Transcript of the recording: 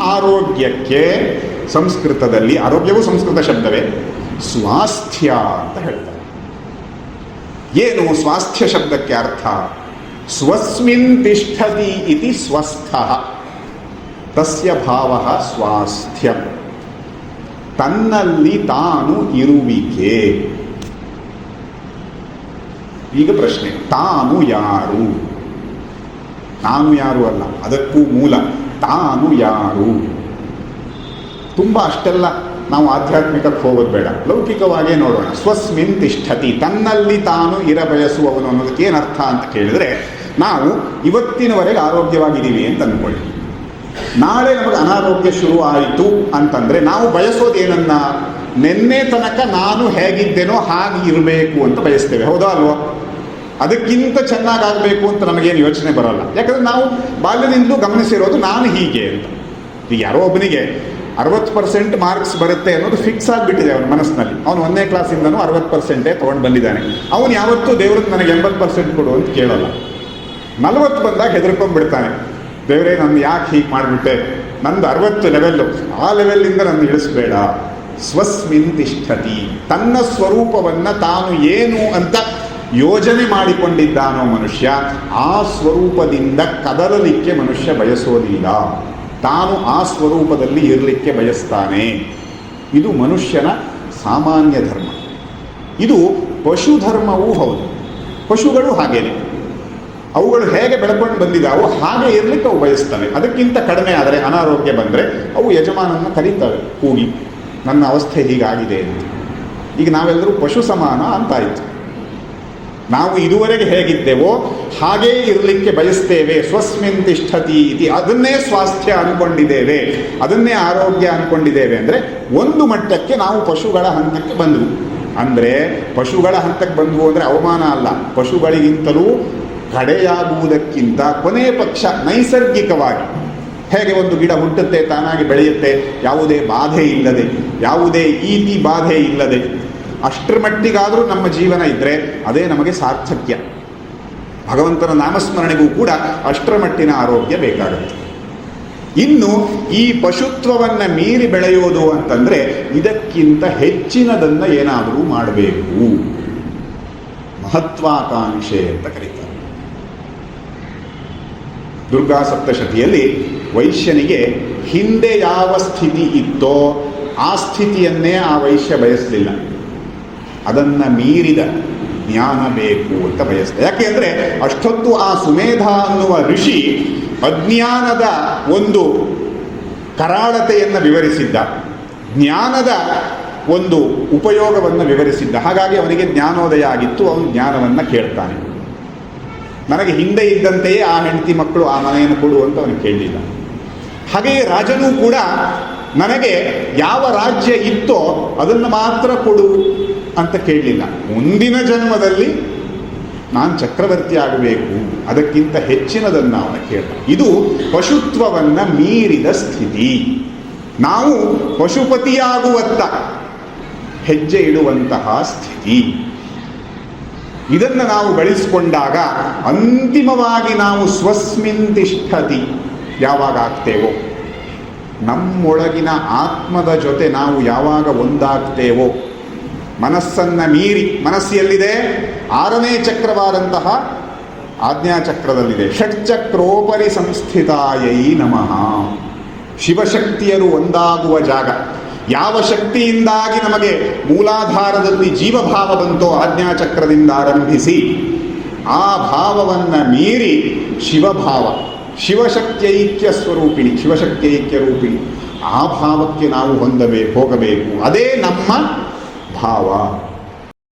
ಆರೋಗ್ಯಕ್ಕೆ ಸಂಸ್ಕೃತದಲ್ಲಿ, ಆರೋಗ್ಯವೂ ಸಂಸ್ಕೃತ ಶಬ್ದವೇ, ಸ್ವಾಸ್ಥ್ಯ ಅಂತ ಹೇಳ್ತಾರೆ. ಏನು ಸ್ವಾಸ್ಥ್ಯ ಶಬ್ದಕ್ಕೆ ಅರ್ಥ? ಸ್ವಸ್ಮಿನ್ ತಿಷ್ಠತಿ ಇತಿ ಸ್ವಸ್ಥ. ತಸ್ಯ ಭಾವ ಸ್ವಾಸ್ಥ್ಯ. ತನ್ನಲ್ಲಿ ತಾನು ಇರುವಿಕೆ. ಈಗ ಪ್ರಶ್ನೆ, ತಾನು ಯಾರು? ನಾನು ಯಾರು ಅಲ್ಲ, ಅದಕ್ಕೂ ಮೂಲ. ತಾನು ಯಾರು? ತುಂಬ ಅಷ್ಟೆಲ್ಲ ನಾವು ಆಧ್ಯಾತ್ಮಿಕಕ್ಕೆ ಹೋಗೋದು ಬೇಡ. ಲೌಕಿಕವಾಗೇ ನೋಡೋಣ. ಸ್ವಸ್ಮಿನ್ ತಿಷ್ಠತಿ, ತನ್ನಲ್ಲಿ ತಾನು ಇರಬಯಸುವವನು ಅನ್ನೋದಕ್ಕೆ ಏನು ಅರ್ಥ ಅಂತ ಕೇಳಿದ್ರೆ, ನಾವು ಇವತ್ತಿನವರೆಗೆ ಆರೋಗ್ಯವಾಗಿದ್ದೀವಿ ಅಂತ ಅಂದ್ಕೊಳ್ಳಿ ನಾಳೆ ನಮಗೆ ಅನಾರೋಗ್ಯ ಶುರು ಆಯಿತು ಅಂತಂದ್ರೆ ನಾವು ಬಯಸೋದೇನನ್ನ? ನಿನ್ನೆ ತನಕ ನಾನು ಹೇಗಿದ್ದೇನೋ ಹಾಗೆ ಇರಬೇಕು ಅಂತ ಬಯಸ್ತೇವೆ. ಹೌದಾ ಅಲ್ವಾ? ಅದಕ್ಕಿಂತ ಚೆನ್ನಾಗಾಗಬೇಕು ಅಂತ ನಮಗೇನು ಯೋಚನೆ ಬರೋಲ್ಲ. ಯಾಕಂದರೆ ನಾವು ಬಾಲ್ಯದಿಂದಲೂ ಗಮನಿಸಿರೋದು ನಾನು ಹೀಗೆ ಅಂತ. ಈಗ ಯಾರೋ ಒಬ್ಬನಿಗೆ ಅರವತ್ತು ಪರ್ಸೆಂಟ್ ಮಾರ್ಕ್ಸ್ ಬರುತ್ತೆ ಅನ್ನೋದು ಫಿಕ್ಸ್ ಆಗಿಬಿಟ್ಟಿದೆ ಅವನ ಮನಸ್ಸಿನಲ್ಲಿ. ಅವನು ಒಂದನೇ ಕ್ಲಾಸಿಂದನೂ ಅರವತ್ತು ಪರ್ಸೆಂಟೇ ತೊಗೊಂಡು ಬಂದಿದ್ದಾನೆ. ಅವನು ಯಾವತ್ತೂ ದೇವ್ರದ್ದು ನನಗೆ ಎಂಬತ್ತು ಪರ್ಸೆಂಟ್ ಕೊಡು ಅಂತ ಕೇಳೋಲ್ಲ. ನಲವತ್ತು ಬಂದಾಗ ಹೆದರ್ಕೊಂಡ್ಬಿಡ್ತಾನೆ. ದೇವರೇ, ನಾನು ಯಾಕೆ ಹೀಗೆ ಮಾಡಿಬಿಟ್ಟೆ? ನಂದು ಅರವತ್ತು ಲೆವೆಲ್ಲು ಆ ಲೆವೆಲ್ಲಿಂದ ನನ್ನ ಇಳಿಸ್ಬೇಡ. ಸ್ವಸ್ಮಿನ್ ತಿಷ್ಠತಿ. ತನ್ನ ಸ್ವರೂಪವನ್ನು ತಾನು ಏನು ಅಂತ ಯೋಜನೆ ಮಾಡಿಕೊಂಡಿದ್ದಾನೋ ಮನುಷ್ಯ, ಆ ಸ್ವರೂಪದಿಂದ ಕದಲಲಿಕ್ಕೆ ಮನುಷ್ಯ ಬಯಸೋದಿಲ್ಲ ತಾನು ಆ ಸ್ವರೂಪದಲ್ಲಿ ಇರಲಿಕ್ಕೆ ಬಯಸ್ತಾನೆ. ಇದು ಮನುಷ್ಯನ ಸಾಮಾನ್ಯ ಧರ್ಮ. ಇದು ಪಶು ಧರ್ಮವೂ ಹೌದು. ಪಶುಗಳು ಹಾಗೇನೆ. ಅವುಗಳು ಹೇಗೆ ಬೆಳ್ಕೊಂಡು ಬಂದಿದ್ದಾವೋ ಹಾಗೆ ಇರಲಿಕ್ಕೆ ಅವು ಬಯಸ್ತವೆ. ಅದಕ್ಕಿಂತ ಕಡಿಮೆ ಆದರೆ ಅನಾರೋಗ್ಯ ಬಂದರೆ ಅವು ಯಜಮಾನನ್ನು ಕರೀತವೆ ಕೂಗಿ, ನನ್ನ ಅವಸ್ಥೆ ಹೀಗಾಗಿದೆ ಅಂತ. ಈಗ ನಾವೆಲ್ಲರೂ ಪಶು ಸಮಾನ ಅಂತಾಯಿತು. ನಾವು ಇದುವರೆಗೆ ಹೇಗಿದ್ದೇವೋ ಹಾಗೇ ಇರಲಿಕ್ಕೆ ಬಯಸ್ತೇವೆ, ಸ್ವಸ್ಮಿನ್ ತಿಷ್ಠತಿ ಇತಿ, ಅದನ್ನೇ ಸ್ವಾಸ್ಥ್ಯ ಅಂದ್ಕೊಂಡಿದ್ದೇವೆ ಅದನ್ನೇ ಆರೋಗ್ಯ ಅಂದ್ಕೊಂಡಿದ್ದೇವೆ ಅಂದರೆ ಒಂದು ಮಟ್ಟಕ್ಕೆ ನಾವು ಪಶುಗಳ ಹಂತಕ್ಕೆ ಬಂದವು. ಅಂದರೆ ಪಶುಗಳ ಹಂತಕ್ಕೆ ಬಂದವು ಅಂದರೆ ಅವಮಾನ ಅಲ್ಲ, ಪಶುಗಳಿಗಿಂತಲೂ ಕಡೆಯಾಗುವುದಕ್ಕಿಂತ ಕೊನೆಯ ಪಕ್ಷ ನೈಸರ್ಗಿಕವಾಗಿ. ಹೇಗೆ ಒಂದು ಗಿಡ ಹುಟ್ಟುತ್ತೆ, ತಾನಾಗಿ ಬೆಳೆಯುತ್ತೆ, ಯಾವುದೇ ಬಾಧೆ ಇಲ್ಲದೆ, ಯಾವುದೇ ಈತಿ ಬಾಧೆ ಇಲ್ಲದೆ. ಅಷ್ಟರ ಮಟ್ಟಿಗಾದರೂ ನಮ್ಮ ಜೀವನ ಇದ್ದರೆ ಅದೇ ನಮಗೆ ಸಾರ್ಥಕ್ಯ. ಭಗವಂತನ ನಾಮಸ್ಮರಣೆಗೂ ಕೂಡ ಅಷ್ಟರ ಮಟ್ಟಿನ ಆರೋಗ್ಯ ಬೇಕಾಗುತ್ತೆ. ಇನ್ನು ಈ ಪಶುತ್ವವನ್ನು ಮೀರಿ ಬೆಳೆಯೋದು ಅಂತಂದರೆ ಇದಕ್ಕಿಂತ ಹೆಚ್ಚಿನದನ್ನು ಏನಾದರೂ ಮಾಡಬೇಕು. ಮಹತ್ವಾಕಾಂಕ್ಷೆ ಅಂತ ಕರೀತಾರೆ. ದುರ್ಗಾ ಸಪ್ತಶತಿಯಲ್ಲಿ ವೈಶ್ಯನಿಗೆ ಹಿಂದೆ ಯಾವ ಸ್ಥಿತಿ ಇತ್ತೋ ಆ ಸ್ಥಿತಿಯನ್ನೇ ಆ ವೈಶ್ಯ ಬಯಸಲಿಲ್ಲ. ಅದನ್ನು ಮೀರಿದ ಜ್ಞಾನ ಬೇಕು ಅಂತ ಬಯಸ್ತ. ಯಾಕೆ ಅಂದರೆ ಅಷ್ಟೊತ್ತು ಆ ಸುಮೇಧ ಅನ್ನುವ ಋಷಿ ಅಜ್ಞಾನದ ಒಂದು ಕರಾಳತೆಯನ್ನು ವಿವರಿಸಿದ್ದ, ಜ್ಞಾನದ ಒಂದು ಉಪಯೋಗವನ್ನು ವಿವರಿಸಿದ್ದ. ಹಾಗಾಗಿ ಅವನಿಗೆ ಜ್ಞಾನೋದಯ ಆಗಿತ್ತು, ಅವನು ಜ್ಞಾನವನ್ನು ಕೇಳ್ತಾನೆ. ನನಗೆ ಹಿಂದೆ ಇದ್ದಂತೆಯೇ ಆ ಹೆಂಡತಿ ಮಕ್ಕಳು ಆ ಮನೆಯನ್ನು ಕೊಡು ಅಂತ ಅವನು ಕೇಳಲಿಲ್ಲ ಹಾಗೆಯೇ ರಾಜನೂ ಕೂಡ ನನಗೆ ಯಾವ ರಾಜ್ಯ ಇತ್ತೋ ಅದನ್ನು ಮಾತ್ರ ಕೊಡು ಅಂತ ಕೇಳಲಿಲ್ಲ. ಮುಂದಿನ ಜನ್ಮದಲ್ಲಿ ನಾನು ಚಕ್ರವರ್ತಿ ಆಗಬೇಕು. ಅದಕ್ಕಿಂತ ಹೆಚ್ಚಿನದನ್ನು ಅವನು ಕೇಳ ಇದು ಪಶುತ್ವವನ್ನು ಮೀರಿದ ಸ್ಥಿತಿ. ನಾವು ಪಶುಪತಿಯಾಗುವತ್ತ ಹೆಜ್ಜೆ ಇಡುವಂತಹ ಸ್ಥಿತಿ. ಇದನ್ನು ನಾವು ಗಳಿಸಿಕೊಂಡಾಗ ಅಂತಿಮವಾಗಿ ನಾವು ಸ್ವಸ್ಮಿನ್ ತಿಷ್ಠತಿ ಯಾವಾಗ ಆಗ್ತೇವೋ, ನಮ್ಮೊಳಗಿನ ಆತ್ಮದ ಜೊತೆ ನಾವು ಯಾವಾಗ ಒಂದಾಗ್ತೇವೋ ಮನಸ್ಸನ್ನು ಮೀರಿ ಮನಸ್ಸು ಎಲ್ಲಿದೆ ಆರನೇ ಚಕ್ರವಾದಂತಹ ಆಜ್ಞಾಚಕ್ರದಲ್ಲಿದೆ ಷಟ್ಚಕ್ರೋಪರಿ ಸಂಸ್ಥಿತಾಯೈ ನಮಃ. ಶಿವಶಕ್ತಿಯರು ಒಂದಾಗುವ ಜಾಗ. ಯಾವ ಶಕ್ತಿಯಿಂದಾಗಿ ನಮಗೆ ಮೂಲಾಧಾರದಲ್ಲಿ ಜೀವಭಾವ ಬಂತೋ ಆಜ್ಞಾಚಕ್ರದಿಂದ ಆರಂಭಿಸಿ, ಆ ಭಾವವನ್ನು ಮೀರಿ ಶಿವಭಾವ ಶಿವಶಕ್ತಿಯೈಕ್ಯ ಸ್ವರೂಪಿಣಿ ಶಿವಶಕ್ತಿಯೈಕ್ಯ ರೂಪಿಣಿ, ಆ ಭಾವಕ್ಕೆ ನಾವು ಹೊಂದಬೇಕು, ಹೋಗಬೇಕು. ಅದೇ ನಮ್ಮ ಭಾವ